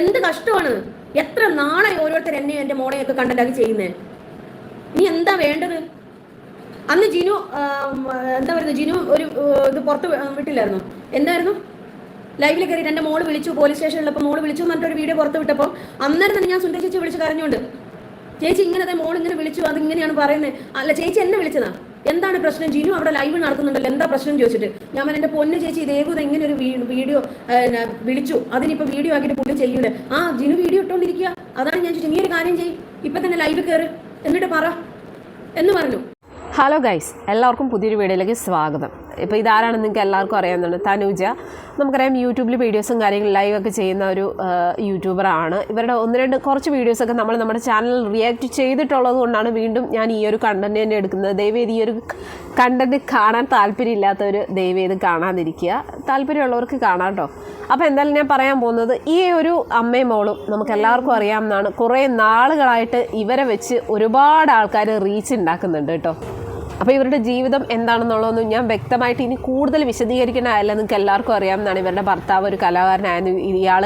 എന്ത് കഷ്ടമാണ്? എത്ര നാളെ ഓരോരുത്തർ എന്നെ എന്റെ മോളെയൊക്കെ കണ്ടന്റാക്കി ചെയ്യുന്നേ? നീ എന്താ വേണ്ടത്? അന്ന് ജിനു എന്താ പറയുന്നത്? ജിനു ഒരു ഇത് പുറത്ത് വിട്ടില്ലായിരുന്നു. എന്തായിരുന്നു ലൈവിൽ കയറിയിട്ട് എന്റെ മോൾ വിളിച്ചു പോലീസ് സ്റ്റേഷനിലപ്പോൾ മോൾ വിളിച്ചു എന്ന് പറഞ്ഞിട്ട് ഒരു വീഡിയോ പുറത്ത് വിട്ടപ്പോൾ അന്നേരം തന്നെ ഞാൻ സുന്ദര ചേച്ചി വിളിച്ച് കരഞ്ഞുകൊണ്ട് ചേച്ചി ഇങ്ങനെ മോൾ ഇങ്ങനെ വിളിച്ചു അത് ഇങ്ങനെയാണ് പറയുന്നത് അല്ല ചേച്ചി എന്നെ വിളിച്ചതാ? എന്താണ് പ്രശ്നം? ജിനു അവിടെ ലൈവ് നടത്തുന്നുണ്ടല്ലോ. എന്താ പ്രശ്നം ചോദിച്ചിട്ട്? ഞാൻ എന്റെ പൊന്ന് ചേച്ചി ദേവത ഇങ്ങനെ ഒരു വീഡിയോ വിളിച്ചു. അതിനിപ്പോൾ വീഡിയോ ആക്കിയിട്ട് പുള്ളി ചെയ്യൂലേ? ആ ജിനു വീഡിയോ ഇട്ടോണ്ടിരിക്കുക അതാണ് ഞാൻ ചോദിച്ചത്. നീ ഒരു കാര്യം ചെയ്യും. ഇപ്പം തന്നെ ലൈവ് കയറ് എന്നിട്ട് പറ. എന്ന് പറഞ്ഞു. ഹലോ ഗൈസ് എല്ലാവർക്കും പുതിയൊരു വീഡിയോയിലേക്ക് സ്വാഗതം. ഇപ്പോൾ ഇതാരാണെന്ന് നിങ്ങൾക്ക് എല്ലാവർക്കും അറിയാവുന്നതാണ്. തനൂജ. നമുക്കറിയാം യൂട്യൂബിൽ വീഡിയോസും കാര്യങ്ങളും ലൈവൊക്കെ ചെയ്യുന്ന ഒരു യൂട്യൂബറാണ് ഇവരുടെ ഒന്ന് രണ്ട് കുറച്ച് വീഡിയോസൊക്കെ നമ്മൾ നമ്മുടെ ചാനൽ റിയാക്ട് ചെയ്തിട്ടുള്ളത് കൊണ്ടാണ് വീണ്ടും ഞാൻ ഈ ഒരു കണ്ടന്റ് തന്നെ എടുക്കുന്നത്. ദയവേത് ഈ ഒരു കണ്ടന്റ് കാണാൻ താല്പര്യമില്ലാത്തവർ ദയവേത് കാണാതിരിക്കുക. താല്പര്യമുള്ളവർക്ക് കാണാം കേട്ടോ അപ്പോൾ എന്തായാലും ഞാൻ പറയാൻ പോകുന്നത് ഈ ഒരു അമ്മയും മോളും നമുക്ക് എല്ലാവർക്കും അറിയാവുന്നതാണ്. കുറേ നാളുകളായിട്ട് ഇവരെ വെച്ച് ഒരുപാട് ആൾക്കാർ റീച്ച് ഉണ്ടാക്കുന്നുണ്ട് കേട്ടോ അപ്പോൾ ഇവരുടെ ജീവിതം എന്താണെന്നുള്ളതൊന്നും ഞാൻ വ്യക്തമായിട്ട് ഇനി കൂടുതൽ വിശദീകരിക്കേണ്ടതല്ല നിങ്ങൾക്ക് എല്ലാവർക്കും അറിയാവുന്നതാണ് ഇവരുടെ ഭർത്താവ് ഒരു കലാകാരനായിരുന്നു. ഇയാൾ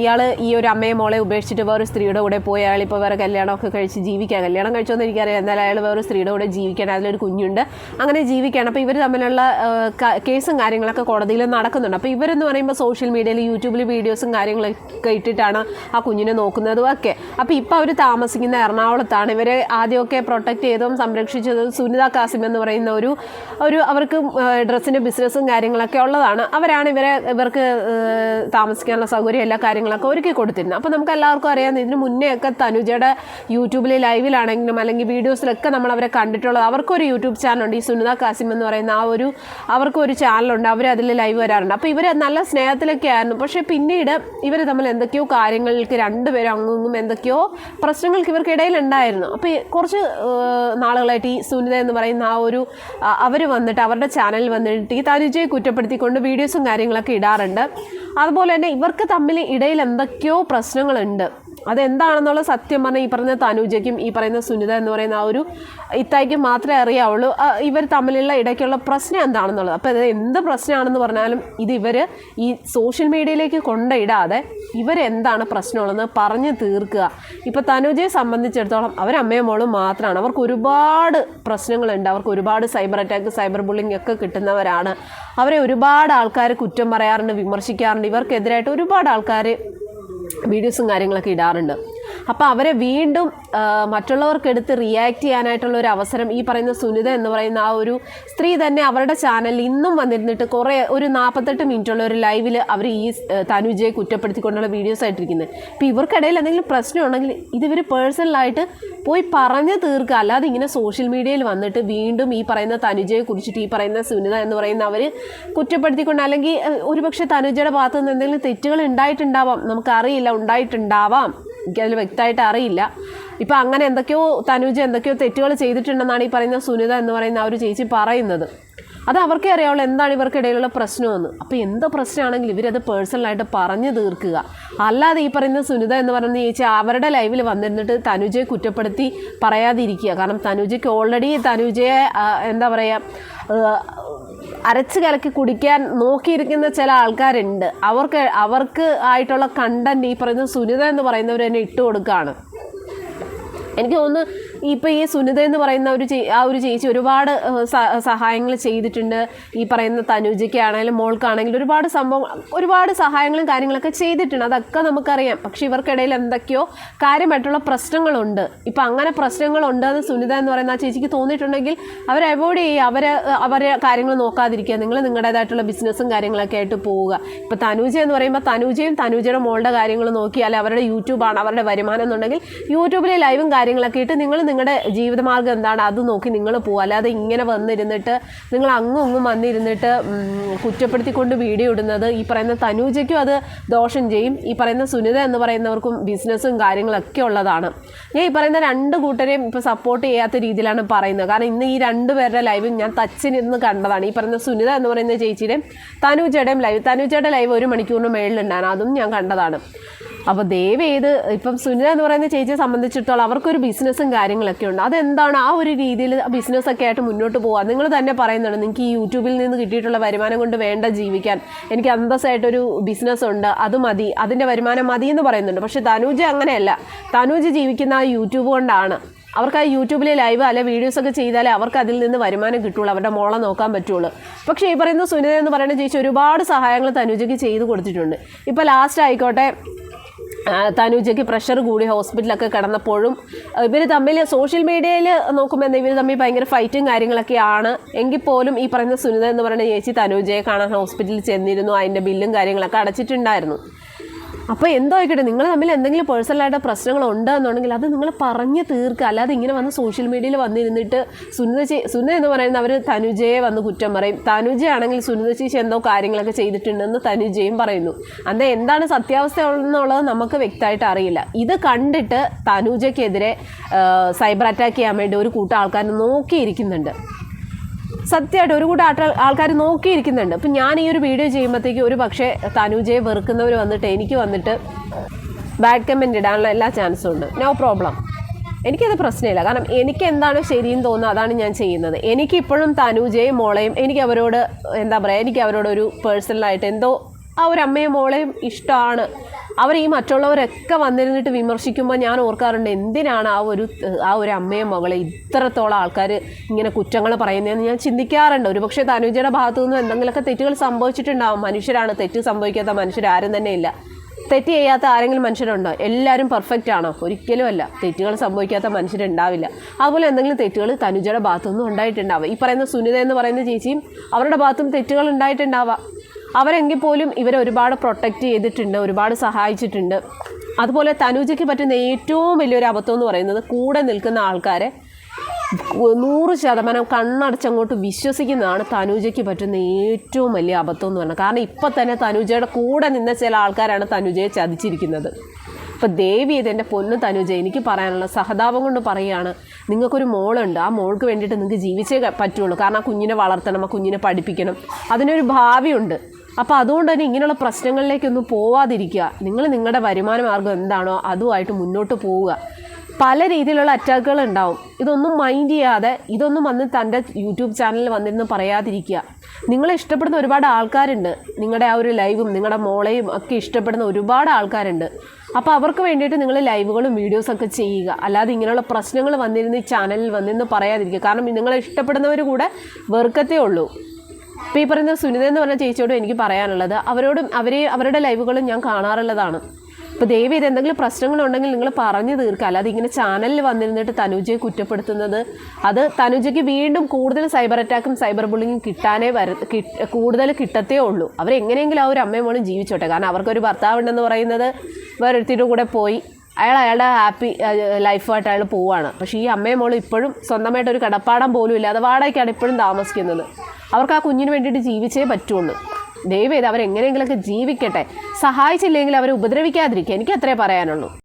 ഇയാൾ ഈ ഒരു അമ്മയെ മോളെ ഉപേക്ഷിച്ചിട്ട് വേറെ സ്ത്രീയുടെ കൂടെ പോയി അയാൾ ഇപ്പോൾ വേറെ കല്യാണമൊക്കെ കഴിച്ച് ജീവിക്കുക കല്യാണം കഴിച്ചോന്ന് എനിക്കറിയാം. എന്നാലും അയാൾ വേറെ സ്ത്രീയുടെ കൂടെ ജീവിക്കണം അതിലൊരു കുഞ്ഞുണ്ട്. അങ്ങനെ ജീവിക്കുകയാണ്. അപ്പോൾ ഇവർ തമ്മിലുള്ള കേസും കാര്യങ്ങളൊക്കെ കോടതിയിൽ നടക്കുന്നുണ്ട്. അപ്പോൾ ഇവരെന്ന് പറയുമ്പോൾ സോഷ്യൽ മീഡിയയിൽ യൂട്യൂബിൽ വീഡിയോസും കാര്യങ്ങളൊക്കെ ഇട്ടിട്ടാണ് ആ കുഞ്ഞിനെ നോക്കുന്നതും ഒക്കെ. അപ്പോൾ ഇപ്പോൾ അവർ താമസിക്കുന്ന എറണാകുളത്താണ്. ഇവരെ ആദ്യമൊക്കെ പ്രൊട്ടക്റ്റ് ചെയ്തതും സംരക്ഷിച്ചതും സുനിത കാസിം എന്ന് പറയുന്ന ഒരു ഒരു അവർക്ക് ഡ്രസ്സിന്റെ ബിസിനസ്സും കാര്യങ്ങളൊക്കെ ഉള്ളതാണ്. അവരാണ് ഇവരെ ഇവർക്ക് താമസിക്കാനുള്ള സൗകര്യം എല്ലാ കാര്യങ്ങളൊക്കെ ഒരുക്കി കൊടുത്തിരുന്നത്. അപ്പോൾ നമുക്ക് എല്ലാവർക്കും അറിയാം ഇതിന് മുന്നേ ഒക്കെ തനുജയുടെ യൂട്യൂബിൽ ലൈവിലാണെങ്കിലും അല്ലെങ്കിൽ വീഡിയോസിലൊക്കെ നമ്മൾ അവരെ കണ്ടിട്ടുള്ളത് അവർക്കൊരു യൂട്യൂബ് ചാനലുണ്ട്. ഈ സുനിത കാസിം എന്ന് പറയുന്ന ആ ഒരു അവർക്കൊരു ചാനലുണ്ട്. അവർ അതിൽ ലൈവ് വരാറുണ്ട്. അപ്പോൾ ഇവർ നല്ല സ്നേഹത്തിലൊക്കെ ആയിരുന്നു. പക്ഷേ പിന്നീട് ഇവർ തമ്മിൽ എന്തൊക്കെയോ കാര്യങ്ങൾക്ക് രണ്ടുപേരും അങ്ങും എന്തൊക്കെയോ പ്രശ്നങ്ങൾക്ക് ഇവർക്കിടയിൽ ഉണ്ടായിരുന്നു അപ്പോൾ കുറച്ച് നാളുകളായിട്ട് ഈ സുനിത എന്ന് പറയുന്ന ആ ഒരു അവർ വന്നിട്ട് അവരുടെ ചാനലിൽ വന്നിട്ട് ഈ തനുജയെ കുറ്റപ്പെടുത്തിക്കൊണ്ട് വീഡിയോസും കാര്യങ്ങളൊക്കെ ഇടാറുണ്ട്. അതുപോലെ തന്നെ ഇവർക്ക് തമ്മിൽ ഇടയിൽ എന്തൊക്കെയോ പ്രശ്നങ്ങളുണ്ട്. അതെന്താണെന്നുള്ള സത്യം പറഞ്ഞാൽ ഈ പറയുന്ന തനുജയ്ക്കും ഈ പറയുന്ന സുനിത എന്ന് പറയുന്ന ആ ഒരു ഇത്തായിക്കും മാത്രമേ അറിയാവുള്ളൂ. ഇവർ തമ്മിലുള്ള ഇടയ്ക്കുള്ള പ്രശ്നം എന്താണെന്നുള്ളത്. അപ്പോൾ ഇത് എന്ത് പ്രശ്നമാണെന്ന് പറഞ്ഞാലും ഇത് ഇവർ ഈ സോഷ്യൽ മീഡിയയിലേക്ക് കൊണ്ടിടാതെ ഇവരെന്താണ് പ്രശ്നമുള്ളതെന്ന് പറഞ്ഞ് തീർക്കുക. ഇപ്പോൾ തനുജയെ സംബന്ധിച്ചിടത്തോളം അവർ അമ്മയും മോളും മാത്രമാണ് അവർക്ക് ഒരുപാട് പ്രശ്നങ്ങളുണ്ട്. അവർക്ക് ഒരുപാട് സൈബർ അറ്റാക്ക് സൈബർ ബുള്ളിങ് ഒക്കെ കിട്ടുന്നവരാണ്. അവരെ ഒരുപാട് ആൾക്കാർ കുറ്റം പറയാറുണ്ട് വിമർശിക്കാറുണ്ട്. ഇവർക്കെതിരായിട്ട് ഒരുപാട് ആൾക്കാർ വീഡിയോസും കാര്യങ്ങളൊക്കെ ഇടാറുണ്ട്. അപ്പോൾ അവരെ വീണ്ടും മറ്റുള്ളവർക്ക് മറ്റുള്ളവർക്കെടുത്ത് റിയാക്ട് ചെയ്യാനായിട്ടുള്ള ഒരു അവസരം ഈ പറയുന്ന സുനിത എന്ന് പറയുന്ന ആ ഒരു സ്ത്രീ തന്നെ അവരുടെ ചാനലിൽ ഇന്നും വന്നിരുന്നിട്ട് കുറേ ഒരു നാൽപ്പത്തെട്ട് മിനിറ്റുള്ള ഒരു ലൈവിൽ അവർ ഈ തനുജയെ കുറ്റപ്പെടുത്തിക്കൊണ്ടുള്ള വീഡിയോസ് ആയിട്ടിരിക്കുന്നത് ഇപ്പോൾ ഇവർക്കിടയിൽ എന്തെങ്കിലും പ്രശ്നം ഉണ്ടെങ്കിൽ ഇതിവർ പേഴ്സണലായിട്ട് പോയി പറഞ്ഞു തീർക്കുക. അല്ലാതെ ഇങ്ങനെ സോഷ്യൽ മീഡിയയിൽ വന്നിട്ട് വീണ്ടും ഈ പറയുന്ന തനുജയെ കുറിച്ചിട്ട് ഈ പറയുന്ന സുനിത എന്ന് പറയുന്ന അവർ കുറ്റപ്പെടുത്തിക്കൊണ്ട് അല്ലെങ്കിൽ ഒരുപക്ഷെ തനുജയുടെ ഭാഗത്ത് നിന്ന് എന്തെങ്കിലും തെറ്റുകൾ ഉണ്ടായിട്ടുണ്ടാവാം. നമുക്കറിയില്ല ഉണ്ടായിട്ടുണ്ടാവാം. എനിക്കതിൽ വ്യക്തമായിട്ട് അറിയില്ല. ഇപ്പം അങ്ങനെ എന്തൊക്കെയോ തനുജ എന്തൊക്കെയോ തെറ്റുകൾ ചെയ്തിട്ടുണ്ടെന്നാണ് ഈ പറയുന്ന സുനിത എന്ന് പറയുന്ന ആ ഒരു ചേച്ചി പറയുന്നത്. അത് അവർക്കേ അറിയാവുള്ളൂ എന്താണ് ഇവർക്കിടയിലുള്ള പ്രശ്നമെന്ന്. അപ്പോൾ എന്ത് പ്രശ്നമാണെങ്കിലും ഇവരത് പേഴ്സണലായിട്ട് പറഞ്ഞു തീർക്കുക. അല്ലാതെ ഈ പറയുന്ന സുനിത എന്ന് പറയുന്ന ചേച്ചി അവരുടെ ലൈവിൽ വന്നിരുന്നിട്ട് തനുജയെ കുറ്റപ്പെടുത്തി പറയാതിരിക്കുക. കാരണം തനുജയ്ക്ക് ഓൾറെഡി തനുജയെ എന്താ പറയുക അരച്ച് കലക്കി കുടിക്കാൻ നോക്കിയിരിക്കുന്ന ചില ആൾക്കാരുണ്ട്. അവർക്ക് അവർക്ക് ആയിട്ടുള്ള കണ്ടന്റ് ഈ പറയുന്ന സുനിത എന്ന് പറയുന്നവർ തന്നെ ഇട്ട് കൊടുക്കുകയാണ് എനിക്ക് തോന്നുന്നു ഇപ്പോൾ ഈ സുനിത എന്ന് പറയുന്ന ഒരു ആ ഒരു ചേച്ചി ഒരുപാട് സഹായങ്ങൾ ചെയ്തിട്ടുണ്ട്. ഈ പറയുന്ന തനുജയ്ക്കാണെങ്കിലും മോൾക്കാണെങ്കിലും ഒരുപാട് സംഭവം ഒരുപാട് സഹായങ്ങളും കാര്യങ്ങളൊക്കെ ചെയ്തിട്ടുണ്ട്. അതൊക്കെ നമുക്കറിയാം. പക്ഷെ ഇവർക്കിടയിൽ എന്തൊക്കെയോ കാര്യമായിട്ടുള്ള പ്രശ്നങ്ങളുണ്ട്. ഇപ്പം അങ്ങനെ പ്രശ്നങ്ങളുണ്ട് എന്ന് സുനിത എന്ന് പറയുന്ന ആ ചേച്ചിക്ക് തോന്നിയിട്ടുണ്ടെങ്കിൽ അവർ അവോയ്ഡ് ചെയ്യുക. അവരെ അവരെ കാര്യങ്ങൾ നോക്കാതിരിക്കുക. നിങ്ങൾ നിങ്ങളുടേതായിട്ടുള്ള ബിസിനസ്സും കാര്യങ്ങളൊക്കെ ആയിട്ട് പോവുക. ഇപ്പോൾ തനൂജ എന്ന് പറയുമ്പോൾ തനൂജയും തനൂജയുടെ മോളുടെ കാര്യങ്ങൾ നോക്കിയാൽ അവരുടെ യൂട്യൂബാണ് അവരുടെ വരുമാനം എന്നുണ്ടെങ്കിൽ യൂട്യൂബിലെ ലൈവും കാര്യങ്ങളൊക്കെ ഇട്ട് നിങ്ങൾ നിങ്ങളുടെ ജീവിതമാർഗം എന്താണ്? അത് നോക്കി നിങ്ങൾ പോകുക അല്ലാതെ ഇങ്ങനെ വന്നിരുന്നിട്ട് നിങ്ങൾ അങ്ങും അങ്ങും വന്നിരുന്നിട്ട് കുറ്റപ്പെടുത്തിക്കൊണ്ട് വീഡിയോ ഇടുന്നത് ഈ പറയുന്ന തനൂജയ്ക്കും അത് ദോഷം ചെയ്യും. ഈ പറയുന്ന സുനിത എന്ന് പറയുന്നവർക്കും ബിസിനസ്സും കാര്യങ്ങളൊക്കെ ഉള്ളതാണ്. ഞാൻ ഈ പറയുന്ന രണ്ട് കൂട്ടരെയും ഇപ്പോൾ സപ്പോർട്ട് ചെയ്യാത്ത രീതിയിലാണ് പറയുന്നത്. കാരണം ഇന്ന് ഈ രണ്ട് പേരുടെ ലൈവും ഞാൻ തച്ചിനിരുന്ന് കണ്ടതാണ്. ഈ പറയുന്ന സുനിത എന്ന് പറയുന്ന ചേച്ചിയുടെയും തനൂജയുടെയും ലൈവ് തനൂജയുടെ ലൈവ് ഒരു മണിക്കൂറിന് മേളിലുണ്ടാണ് അതും ഞാൻ കണ്ടതാണ്. അപ്പോൾ ദയവ് ചെയ്ത് ഇപ്പം സുനിത എന്ന് പറയുന്ന ചേച്ചിയെ സംബന്ധിച്ചിടത്തോളം അവർക്കൊരു ബിസിനസ്സും കാര്യങ്ങളൊക്കെ ഉണ്ട്. അതെന്താണ് ആ ഒരു രീതിയിൽ ബിസിനസ് ഒക്കെ ആയിട്ട് മുന്നോട്ട് പോവാ? നിങ്ങൾ തന്നെ പറയുന്നുണ്ട് നിങ്ങൾക്ക് ഈ യൂട്യൂബിൽ നിന്ന് കിട്ടിയിട്ടുള്ള വരുമാനം കൊണ്ട് വേണ്ട ജീവിക്കാൻ. എനിക്ക് അന്തസ്സായിട്ടൊരു ബിസിനസ് ഉണ്ട് അത് മതി അതിന്റെ വരുമാനം മതി എന്ന് പറയുന്നുണ്ട്. പക്ഷേ തനൂജ് അങ്ങനെയല്ല. തനൂജ് ജീവിക്കുന്ന ആ യൂട്യൂബ് കൊണ്ടാണ്. അവർക്ക് ആ യൂട്യൂബിലെ ലൈവ് അല്ലെ വീഡിയോസ് ഒക്കെ ചെയ്താലേ അവർക്ക് അതിൽ നിന്ന് വരുമാനം കിട്ടുള്ളൂ അവരുടെ മോളെ നോക്കാൻ പറ്റുള്ളൂ. പക്ഷേ ഈ പറയുന്ന സുനിത എന്ന് പറയുന്ന ചേച്ചി ഒരുപാട് സഹായങ്ങൾ തനുജയ്ക്ക് ചെയ്തു കൊടുത്തിട്ടുണ്ട്. ഇപ്പോൾ ലാസ്റ്റ് ആയിക്കോട്ടെ തനുജയ്ക്ക് പ്രഷർ കൂടി ഹോസ്പിറ്റലൊക്കെ കിടന്നപ്പോഴും ഇവർ തമ്മിൽ സോഷ്യൽ മീഡിയയിൽ നോക്കുമ്പോൾ ഇവർ തമ്മിൽ ഭയങ്കര ഫൈറ്റും കാര്യങ്ങളൊക്കെയാണ്. എങ്കിൽ പോലും ഈ പറയുന്ന സുനിത എന്ന് പറയുന്ന ചേച്ചി തനുജയെ കാണാൻ ഹോസ്പിറ്റലിൽ ചെന്നിരുന്നു അതിന്റെ ബില്ലും കാര്യങ്ങളൊക്കെ അടച്ചിട്ടുണ്ടായിരുന്നു. അപ്പോൾ എന്തോ ആയിക്കോട്ടെ നിങ്ങൾ തമ്മിൽ എന്തെങ്കിലും പേഴ്സണലായിട്ട് പ്രശ്നങ്ങൾ ഉണ്ടെന്നുണ്ടെങ്കിൽ അത് നിങ്ങൾ പറഞ്ഞ് തീർക്കുക. അല്ലാതെ ഇങ്ങനെ വന്ന് സോഷ്യൽ മീഡിയയിൽ വന്നിരുന്നിട്ട് സുനിത ചേ സുനിത എന്ന് പറയുന്നത് അവർ തനുജയെ വന്ന് കുറ്റം പറയും. തനുജയാണെങ്കിൽ സുനിത ചേച്ചി എന്തോ കാര്യങ്ങളൊക്കെ ചെയ്തിട്ടുണ്ടെന്ന് തനുജയും പറയുന്നു. അന്ന് എന്താണ് സത്യാവസ്ഥ എന്നുള്ളത് നമുക്ക് വ്യക്തമായിട്ട് അറിയില്ല. ഇത് കണ്ടിട്ട് തനുജയ്ക്കെതിരെ സൈബർ അറ്റാക്ക് ചെയ്യാൻ വേണ്ടി ഒരു കൂട്ടം ആൾക്കാർ നോക്കിയിരിക്കുന്നുണ്ട്. സത്യമായിട്ട് ഒരു കൂട്ടം ആൾക്കാർ നോക്കിയിരിക്കുന്നുണ്ട്. അപ്പം ഞാൻ ഈ ഒരു വീഡിയോ ചെയ്യുമ്പോഴത്തേക്ക് ഒരു പക്ഷേ തനുജയെ വെറുക്കുന്നവർ വന്നിട്ട് എനിക്ക് വന്നിട്ട് ബാഡ് കമന്റ് ഇടാനുള്ള എല്ലാ ചാൻസും ഉണ്ട്. നോ പ്രോബ്ലം എനിക്കത് പ്രശ്നമില്ല. കാരണം എനിക്ക് എന്താണ് ശരിയെന്ന് തോന്നുന്നത് അതാണ് ഞാൻ ചെയ്യുന്നത്. എനിക്കിപ്പോഴും തനുജയും മോളെയും എനിക്ക് അവരോട് എന്താ പറയുക എനിക്ക് അവരോട് ഒരു പേഴ്സണലായിട്ട് എന്തോ ആ ഒരു അമ്മയും മോളെയും ഇഷ്ടമാണ്. അവർ ഈ മറ്റുള്ളവരൊക്കെ വന്നിരുന്നിട്ട് വിമർശിക്കുമ്പോൾ ഞാൻ ഓർക്കാറുണ്ട് എന്തിനാണ് ആ ഒരു ആ ഒരു അമ്മയും മകളെ ഇത്രത്തോളം ആൾക്കാർ ഇങ്ങനെ കുറ്റങ്ങൾ പറയുന്നതെന്ന് ഞാൻ ചിന്തിക്കാറുണ്ട്. ഒരുപക്ഷെ തനുജയുടെ ഭാഗത്തു നിന്നും എന്തെങ്കിലുമൊക്കെ തെറ്റുകൾ സംഭവിച്ചിട്ടുണ്ടാവും. മനുഷ്യരാണ് തെറ്റ് സംഭവിക്കാത്ത മനുഷ്യരാരും തന്നെ ഇല്ല. തെറ്റ് ചെയ്യാത്ത ആരെങ്കിലും മനുഷ്യരുണ്ടോ? എല്ലാവരും പെർഫെക്റ്റ് ആണോ? ഒരിക്കലും അല്ല. തെറ്റുകൾ സംഭവിക്കാത്ത മനുഷ്യരുണ്ടാവില്ല. അതുപോലെ എന്തെങ്കിലും തെറ്റുകൾ തനുജയുടെ ഭാഗത്തുനിന്നും ഉണ്ടായിട്ടുണ്ടാവുക ഈ പറയുന്ന സുനിത എന്ന് പറയുന്ന ചേച്ചിയും അവരുടെ ഭാഗത്തും തെറ്റുകൾ ഉണ്ടായിട്ടുണ്ടാവാം. അവരെങ്കിൽ പോലും ഇവരെ ഒരുപാട് പ്രൊട്ടക്റ്റ് ചെയ്തിട്ടുണ്ട് ഒരുപാട് സഹായിച്ചിട്ടുണ്ട്. അതുപോലെ തനുജയ്ക്ക് പറ്റുന്ന ഏറ്റവും വലിയൊരു അബദ്ധം എന്ന് പറയുന്നത് കൂടെ നിൽക്കുന്ന ആൾക്കാരെ നൂറ് ശതമാനം കണ്ണടച്ചങ്ങോട്ട് വിശ്വസിക്കുന്നതാണ് തനുജയ്ക്ക് പറ്റുന്ന ഏറ്റവും വലിയ അബദ്ധം എന്ന് പറഞ്ഞാൽ. കാരണം ഇപ്പം തന്നെ തനുജയുടെ കൂടെ നിന്ന ചില ആൾക്കാരാണ് തനുജയെ ചതിച്ചിരിക്കുന്നത്. ഇപ്പം ദേവി ഇതെന്റെ പൊന്ന് തനുജ എനിക്ക് പറയാനുള്ള സഹതാപം കൊണ്ട് പറയുകയാണ് നിങ്ങൾക്കൊരു മോളുണ്ട് ആ മോൾക്ക് വേണ്ടിയിട്ട് നിങ്ങൾക്ക് ജീവിച്ചേ പറ്റുള്ളൂ. കാരണം ആ കുഞ്ഞിനെ വളർത്തണം ആ കുഞ്ഞിനെ പഠിപ്പിക്കണം. അതിനൊരു ഭാവിയുണ്ട്. അപ്പോൾ അതുകൊണ്ട് തന്നെ ഇങ്ങനെയുള്ള പ്രശ്നങ്ങളിലേക്കൊന്നും പോവാതിരിക്കുക. നിങ്ങൾ നിങ്ങളുടെ വരുമാന മാർഗം എന്താണോ അതുമായിട്ട് മുന്നോട്ട് പോവുക. പല രീതിയിലുള്ള അറ്റാക്കുകൾ ഉണ്ടാവും. ഇതൊന്നും മൈൻഡ് ചെയ്യാതെ ഇതൊന്നും വന്ന് തന്റെ യൂട്യൂബ് ചാനലിൽ വന്നിരുന്ന് പറയാതിരിക്കുക. നിങ്ങളെ ഇഷ്ടപ്പെടുന്ന ഒരുപാട് ആൾക്കാരുണ്ട്. നിങ്ങളുടെ ആ ഒരു ലൈവും നിങ്ങളുടെ മോളെയും ഒക്കെ ഇഷ്ടപ്പെടുന്ന ഒരുപാട് ആൾക്കാരുണ്ട്. അപ്പോൾ അവർക്ക് വേണ്ടിയിട്ട് നിങ്ങൾ ലൈവുകളും വീഡിയോസൊക്കെ ചെയ്യുക. അല്ലാതെ ഇങ്ങനെയുള്ള പ്രശ്നങ്ങൾ വന്നിരുന്ന് ഈ ചാനലിൽ വന്നിരുന്ന് പറയാതിരിക്കുക. കാരണം നിങ്ങളെ ഇഷ്ടപ്പെടുന്നവർ കൂടെ വെറുക്കത്തേ ഉള്ളൂ. ഇപ്പോൾ ഈ പറയുന്ന സുനിത എന്ന് പറഞ്ഞ ചേച്ചിയോടും എനിക്ക് പറയാനുള്ളത് അവരോടും അവരെ അവരുടെ ലൈവുകളും ഞാൻ കാണാറുള്ളതാണ്. അപ്പോൾ ദയവ് ഇത് എന്തെങ്കിലും പ്രശ്നങ്ങളുണ്ടെങ്കിൽ നിങ്ങൾ പറഞ്ഞു തീർക്കുക. അല്ലാതെ ഇങ്ങനെ ചാനലിൽ വന്നിരുന്നിട്ട് തനുജയെ കുറ്റപ്പെടുത്തുന്നത് അത് തനുജയ്ക്ക് വീണ്ടും കൂടുതൽ സൈബർ അറ്റാക്കും സൈബർ ബുള്ളിങ്ങും കിട്ടാനേ വര കൂടുതൽ കിട്ടത്തേ ഉള്ളൂ. അവരെങ്ങനെയെങ്കിലും ആ ഒരു അമ്മയും മോളും ജീവിച്ചോട്ടെ. കാരണം അവർക്കൊരു ഭർത്താവുണ്ടെന്ന് പറയുന്നത് വേറൊരുത്തിന്റെ കൂടെ പോയി അയാൾ അയാളുടെ ഹാപ്പി ലൈഫായിട്ട് അയാൾ പോവാണ്. പക്ഷേ ഈ അമ്മയും മോളും ഇപ്പോഴും സ്വന്തമായിട്ട് ഒരു കടപ്പാടം പോലും ഇല്ലാതെ വാടകയ്ക്കാണ് ഇപ്പോഴും താമസിക്കുന്നത്. അവർക്ക് ആ കുഞ്ഞിന് വേണ്ടിയിട്ട് ജീവിച്ചേ പറ്റുള്ളൂ. ദയവേത് അവരെങ്ങനെയെങ്കിലൊക്കെ ജീവിക്കട്ടെ. സഹായിച്ചില്ലെങ്കിൽ അവരെ ഉപദ്രവിക്കാതിരിക്കുക. എനിക്ക് അത്രേ പറയാനുള്ളൂ.